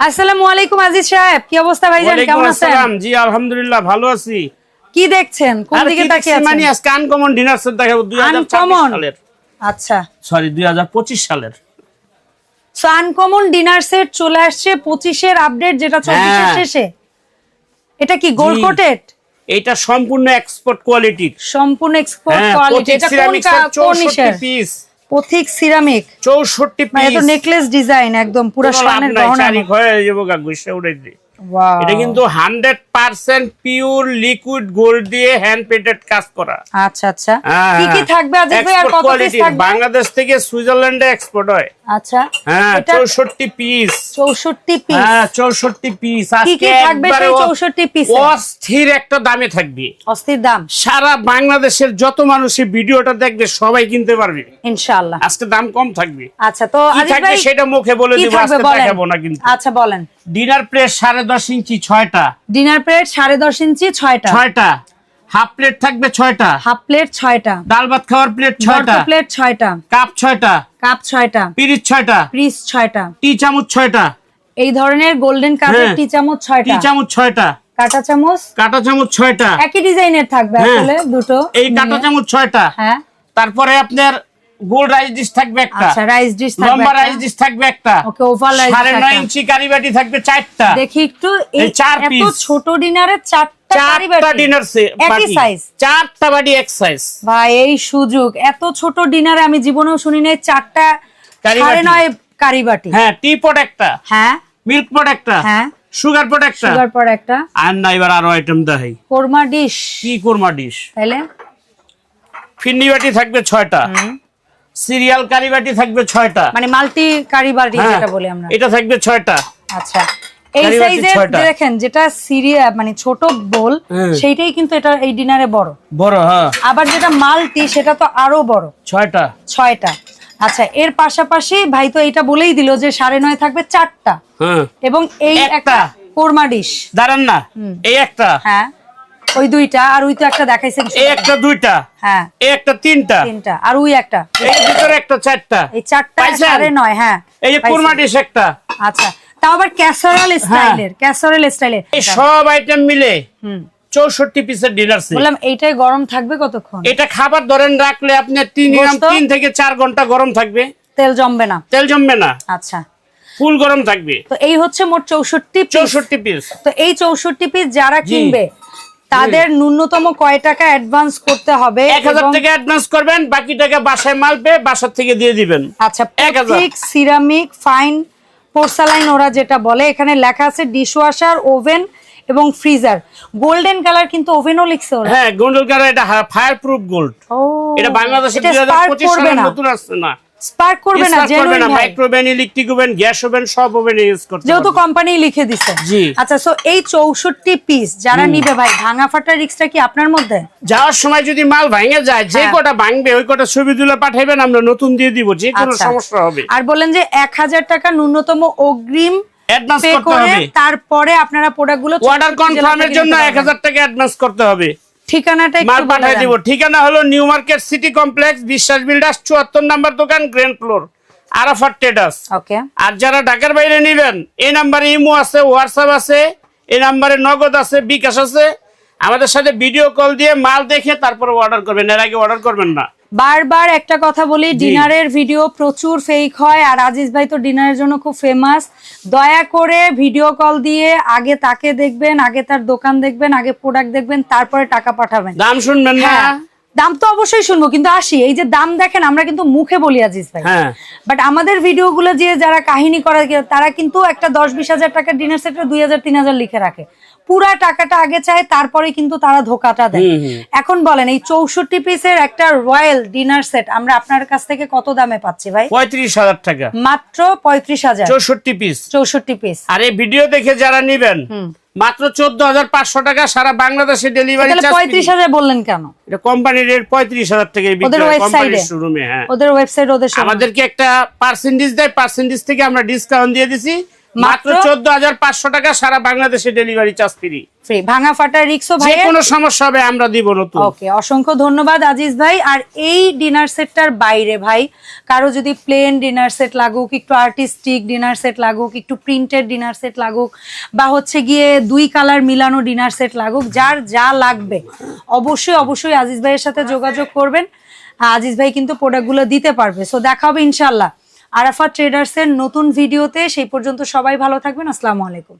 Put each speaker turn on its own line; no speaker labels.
আসসালামু আলাইকুম আজিজ সাহেব কি অবস্থা ভাইজান? কেমন আছেন?
জি আলহামদুলিল্লাহ ভালো আছি।
কি দেখছেন? কোন দিকে তাকিয়ে
মানে
আছেন?
আজকে আনকমন ডিনার সেট দেখাবো দুই হাজার
Uncommon?
সালের।
আচ্ছা।
সরি দুই হাজার পঁচিশ সালের।
সো আনকমন ডিনার সেট চলে আসছে পঁচিশের আপডেট যেটা চব্বিশের
হ্যাঁ।
শেষে এটা কি গোল্ড কোটেড
এটা সম্পূর্ণ এক্সপোর্ট কোয়ালিটির
সম্পূর্ণ এক্সপোর্ট
হ্যাঁ
কোয়ালিটি এটা কোন কোন
পিস
পথিক সিরামিক।
চৌষট্টি
মানে
পিস
তো নেকলেস ডিজাইন একদম পুরো সোনার গহনা
হয়ে যাব গা গুইসা উড়াই
Wow.
এটা কিন্তু hundred percent pure liquid gold দিয়ে হ্যান্ড পেন্টেড কাজ করা।
আচ্ছা আচ্ছা।
হ্যাঁ,
কি কি
হ্যাঁ।
থাকবে? থাকবে?
বাংলাদেশ থেকে সুইজারল্যান্ডে এক্সপোর্ট হয়।
আচ্ছা।
হ্যাঁ
এটা
চৌষট্টি পিস
64 পিস
হ্যাঁ চৌষট্টি পিস
কি কি থাকবে 64 পিসে
অস্থির একটা দামে থাকবে।
অস্থির দাম।
সারা বাংলাদেশের যত মানুষ এই ভিডিওটা দেখবে সবাই কিনতে পারবে।
ইনশাআল্লাহ।
আজকে দাম কম থাকবে।
আচ্ছা তো
সেটা মুখে বলে দিব আজকে দেখাবো না কিন্তু।
আচ্ছা বলেন।
ডিনার প্লেট সাড়ে দশ ইঞ্চি ছয়টা।
ডিনার প্লেট সাড়ে দশ ইঞ্চি ছয়টা।
ছয়টা। হাফ প্লেট থাকবে ছয়টা।
হাফ প্লেট ছয়টা।
ডাল ভাত খাওয়ার প্লেট ছয়টা।
প্লেট ছয়টা।
কাপ ছয়টা।
কাপ ছয়টা।
পিরিচ ছয়টা।
পিস ছয়টা।
টি চামচ ছয়টা।
এই ধরনের গোল্ডেন কাপের
হ্যাঁ।
টি চামচ ছয়টা।
টি চামচ ছয়টা।
কাটা চামচ?
কাটা চামচ ছয়টা।
একই ডিজাইনের থাকবে
হ্যাঁ।
আসলে দুটো।
এই কাটা চামচ ছয়টা।
হ্যাঁ।
তারপরে আপনার গোল রাইস ডিশ থাকবে একটা।
আচ্ছা রাইস ডিশ থাকবে
লম্বা রাইস ডিশ থাকবে একটা।
ওকে ওভাল রাইস
সাড়ে নয় ইঞ্চি কারি বাটি থাকবে চারটা।
দেখি একটু এই
চার
এত ছোট ডিনারে চারটা কারি
চারটা
বাটি।
ডিনার
একই সাইজ
চারটা বাটি এক সাইজ
ভাই এই সুযোগ। এত ছোট ডিনারে আমি জীবনেও শুনি নাই চারটা
কারি বাটি।
নয় কারি বাটি
হ্যাঁ টি পট একটা।
হ্যাঁ।
মিল্ক পট একটা।
হ্যাঁ।
সুগার পট একটা।
সুগার পর একটা।
আর না এবার আরও আইটেম দেখাই।
কোরমা ডিশ
কি কোরমা ডিশ
তাইলে
ফিন্নি বাটি থাকবে ছয়টা। সিরিয়াল কারি বাটি থাকবে ছয়টা।
মানে মাল্টি কারি বাটি
হ্যাঁ,
যেটা বলি আমরা।
এটা থাকবে ছয়টা।
আচ্ছা। এই সাইজের দেখেন যেটা সিরিয়া মানে ছোট বোল
হ্যাঁ।
সেইটাই কিন্তু এটা এই ডিনারে বড়।
বড় হ্যাঁ।
আবার যেটা মাল্টি সেটা তো আরও বড়।
ছয়টা।
ছয়টা। আচ্ছা এর পাশাপাশি ভাই তো এটা বলেই দিল যে সাড়ে নয় থাকবে চারটা।
হ্যাঁ।
এবং এই
একটা।
একটা কোরমা ডিশ
দাঁড়ান না। এই একটা।
হ্যাঁ। ওই দুইটা আর ওই তো একটা দেখাইছেন
একটা দুইটা?
হ্যাঁ।
একটা তিনটা?
তিনটা। আর ওই একটা।
এই ভিতরে একটা চারটা?
এই চারটা? সাড়ে নয় হ্যাঁ।
এই যে
পাইছি।
একটা।
আচ্ছা। তাও আবার ক্যাসারাল স্টাইলের ক্যাসারাল স্টাইলের।
এই সব আইটেম মিলে
হুম।
চৌষট্টি পিসের ডিনার সেট
বললাম এইটাই গরম থাকবে কতক্ষণ?
এটা খাবার ধরেন রাখলে আপনার তিন? তিন থেকে চার ঘণ্টা গরম থাকবে।
তেল জমবে না।
তেল জমবে না।
আচ্ছা।
ফুল গরম থাকবে।
তো এই হচ্ছে মোট চৌষট্টি
চৌষট্টি পিস
তো এই চৌষট্টি পিস যারা কিনবে তাদের ন্যূনতম কয় টাকা অ্যাডভান্স করতে হবে
এক হাজার
এবং-
টাকা অ্যাডভান্স করবেন বাকি টাকা বাসায় মাল পেয়ে বাসার থেকে দিয়ে দিবেন।
আচ্ছা। প্রত্যেক সিরামিক ফাইন পোর্সালাইন ওরা যেটা বলে এখানে লেখা আছে ডিশওয়াশার ওভেন এবং ফ্রিজার গোল্ডেন কালার কিন্তু ওভেনও লিখছে ওরা।
হ্যাঁ গোল্ডেন কালার এটা ফায়ারপ্রুফ গোল্ড
ও
এটা বাংলাদেশে
এটা
দুই হাজার
spark
পঁচিশ
করবে
সালের নতুন আসছে না।
স্পার্ক করবে না জেনুইন
না micro oven electric oven gas oven সব ওভেন ইউজ করতে
যেহেতু কোম্পানি লিখে দিছে।
জি।
আচ্ছা সো এই চৌষট্টি পিস যারা নিবে ভাই ভাঙা ফাটা রিক্সটা কি আপনার মধ্যে?
যাওয়ার সময় যদি মাল ভাঙে যায় যে
হ্যাঁ।
কটা ভাঙবে ওই কটা ছবি তুলে পাঠাইবেন আমরা নতুন দিয়ে দিব যে কোনো
আচ্ছা।
সমস্যা হবে।
আর বললেন যে এক হাজার টাকা ন্যূনতম অগ্রিম
অ্যাডভান্স করতে
করে
হবে।
তারপরে আপনারা প্রোডাক্টগুলো
অর্ডার কনফার্মের জন্য এক হাজার টাকা অ্যাডভান্স করতে হবে।
ঠিকানাটা
মাল পাঠাই দিব। ঠিকানা হলো new market city complex Biswas builders চুয়াত্তর নাম্বার দোকান grand floor Arafat traders.
Okay.
আর যারা ঢাকার বাইরে নেবেন এই নাম্বারে ইমো আছে হোয়াটসঅ্যাপ আছে এই নাম্বারে নগদ আছে বিকাশ আছে। আমাদের সাথে ভিডিও কল দিয়ে মাল দেখে তারপরে অর্ডার করবেন। এর আগে অর্ডার করবেন না।
বারবার একটা কথা বলি ডিনারের ভিডিও প্রচুর ফেক হয় আর আজিজ ভাই তো ডিনারের জন্য খুব ফেমাস দয়া করে ভিডিও কল দিয়ে আগে তাকে দেখবেন আগে তার দোকান দেখবেন আগে প্রোডাক্ট দেখবেন তারপরে টাকা পাঠাবেন।
দাম শুনবেন না।
হ্যাঁ। দাম তো অবশ্যই শুনব কিন্তু আসি এই যে দাম দেখেন আমরা কিন্তু মুখে বলি আজিজ ভাই।
হ্যাঁ।
বাট আমাদের ভিডিও গুলো যে যারা কাহিনী করে তারা কিন্তু একটা দশ বিশ হাজার টাকার ডিনার সেটে দুই হাজার তিন হাজার লিখে রাখে। পুরা টাকাটা আগে চায় তারপরে কিন্তু তারা ধোকাটা দেয়। এখন বলেন এই চৌষট্টি পিসের একটা রয়্যাল ডিনার সেট আমরা আপনার কাছ থেকে কত দামে পাচ্ছি ভাই?
পঁয়ত্রিশ হাজার টাকা।
মাত্র পঁয়ত্রিশ হাজার।
চৌষট্টি পিস।
চৌষট্টি পিস।
আর এই ভিডিও দেখে যারা নিবেন মাত্র চোদ্দ হাজার পাঁচশো টাকা সারা বাংলাদেশে ডেলিভারি
পঁয়ত্রিশ হাজার বললেন কেন?
এটা কোম্পানির রেট পঁয়ত্রিশ হাজার থেকে
ওদের ওয়েবসাইটে
শোরুমে হ্যাঁ।
ওদের ওয়েবসাইট ওদের
আমাদেরকে একটা পার্সেন্টেজ দেয় পার্সেন্টেজ থেকে আমরা ডিসকাউন্ট দিয়ে দিছি। মাত্র চোদ্দ হাজার পাঁচশো টাকা সারা বাংলাদেশে ডেলিভারি চার্জ ফ্রি
ফ্রি ভাঙা ফাটা রিক্সও
যে
ভাই
কোনো সমস্যা হবে আমরা দিব নতুন।
ওকে অসংখ্য ধন্যবাদ আজিজ ভাই। আর এই ডিনার সেটটার বাইরে ভাই কারও যদি প্লেন ডিনার সেট লাগুক একটু আর্টিস্টিক ডিনার সেট লাগুক একটু প্রিন্টেড ডিনার সেট লাগুক বা হচ্ছে গিয়ে দুই কালার মিলানো ডিনার সেট লাগুক যার যা লাগবে অবশ্যই অবশ্যই আজিজ ভাইয়ের সাথে যোগাযোগ করবেন। আজিজ ভাই কিন্তু প্রোডাক্টগুলো দিতে পারবে। সো দেখা হবে ইনশাল্লাহ আরাফা ট্রেডার্সের নতুন ভিডিওতে সেই পর্যন্ত সবাই ভালো থাকবেন। আসসালামু আলাইকুম।